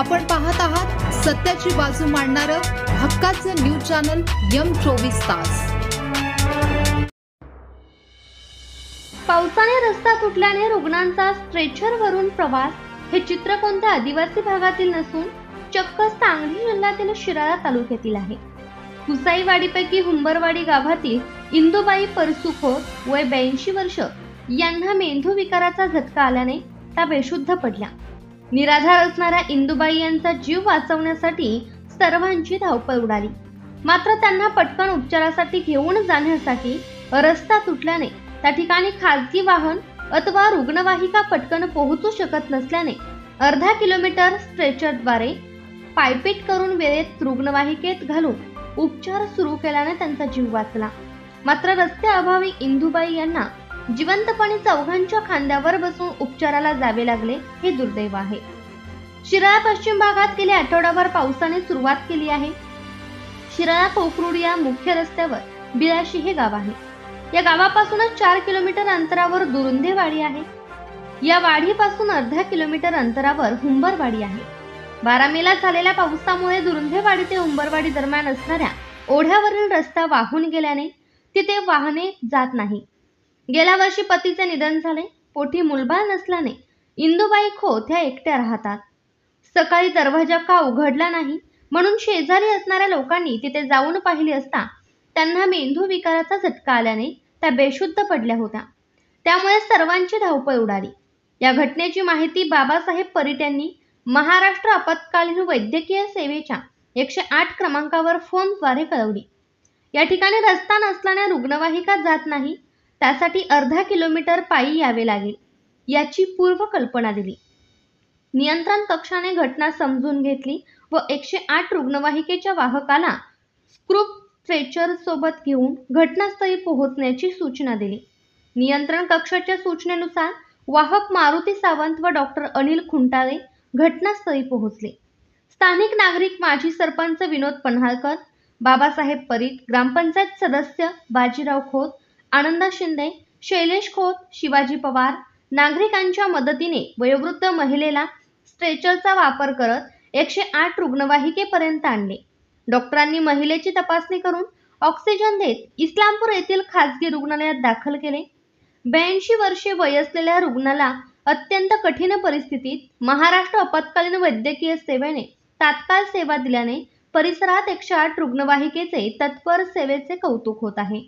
आपण पाहत आहात सत्याची बाजू मांडणार हक्काचं न्यूज चॅनल यम चोवीस तास. पावसाने रस्ता तुटल्याने रुग्णांचा स्ट्रेचरवरून प्रवास. हे चित्र कोणत्या आदिवासी भागातील नसून चक्क सांगली जिल्ह्यातील शिराळा तालुक्यातील आहे. कुसाईवाडीपैकी हुंबरवाडी गावातील इंदुबाई परसुखोर वय ब्याऐंशी वर्ष यांना मेंदू विकाराचा झटका आल्याने त्या बेशुद्ध पडल्या. निराधार असणाऱ्या इंदुबाई यांचा जीव वाचवण्यासाठी सर्वांची धावपळ उडाली. मात्र त्यांना पटकन उपचारासाठी घेऊन जाण्यासाठी रस्ता तुटल्याने त्या ठिकाणी खासगी वाहन अथवा रुग्णवाहिका पटकन पोहोचू शकत नसल्याने अर्धा किलोमीटर स्ट्रेचरद्वारे पायपीट करून वेळेत रुग्णवाहिकेत घालून उपचार सुरू केल्याने त्यांचा जीव वाचला. मात्र रस्त्याअभावी इंदुबाई यांना जिवंतपणे चौघांच्या खांद्यावर बसून उपचाराला जावे लागले हे दुर्दैव आहे. शिराळा पश्चिम भागात गेल्या आठवडाभर पावसाने सुरुवात केली आहे. शिराळा पोखरुड या मुख्य रस्त्यावर बिराशी हे गाव आहे. या गावापासूनच चार किलोमीटर अंतरावर दुरुंदेवाडी आहे. या वाढीपासून अर्धा किलोमीटर अंतरावर हुंबरवाडी आहे. बारा मेला झालेल्या पावसामुळे दुरुंदेवाडी ते हुंबरवाडी दरम्यान असणाऱ्या ओढ्यावरील रस्ता वाहून गेल्याने तिथे वाहने जात नाही. गेल्या वर्षी पतीचे निधन झाले. पोटी मुलबाळ नसल्याने इंदुबाई खोत ह्या एकट्या राहतात. सकाळी दरवाजा का उघडला नाही? म्हणून शेजारी असणाऱ्या लोकांनी तिथे जाऊन पाहिले असता त्यांना मेंदू विकाराचा झटका आल्याने त्या बेशुद्ध पडल्या होत्या. त्यामुळे सर्वांची धावपळ उडाली. या घटनेची माहिती बाबासाहेब परीट यांनी महाराष्ट्र आपत्कालीन वैद्यकीय सेवेच्या एकशे आठ क्रमांकावर फोनद्वारे कळवली. या ठिकाणी रस्ता नसल्याने रुग्णवाहिका जात नाही. त्यासाठी अर्धा किलोमीटर पायी यावे लागेल. याची पूर्वकल्पना दिली. नियंत्रण कक्षाने घटना समजून घेतली व एकशे आठ रुग्णवाहिकेच्या वाहकाला स्क्रूप स्ट्रेचर सोबत घेऊन घटनास्थळी पोहोचण्याची सूचना दिली. नियंत्रण कक्षाच्या सूचनेनुसार वाहक मारुती सावंत व डॉक्टर अनिल खुंटाळे घटनास्थळी पोहोचले. स्थानिक नागरिक माजी सरपंच विनोद पन्हाळकर बाबासाहेब परीट ग्रामपंचायत सदस्य बाजीराव खोत आनंदा शिंदे शैलेश खोत शिवाजी पवार नागरिकांच्या मदतीने वयोवृद्ध महिलेला स्ट्रेचरचा वापर करत एकशे आठ रुग्णवाहिकेपर्यंत आणले. डॉक्टरांनी महिलेची तपासणी करून ऑक्सिजन देत इस्लामपूर येथील खासगी रुग्णालयात दाखल केले. ब्याऐंशी वर्षे वय असलेल्या रुग्णाला अत्यंत कठीण परिस्थितीत महाराष्ट्र आपत्कालीन वैद्यकीय सेवेने तात्काळ सेवा दिल्याने परिसरात एकशे आठ रुग्णवाहिकेचे तत्पर सेवेचे कौतुक होत आहे.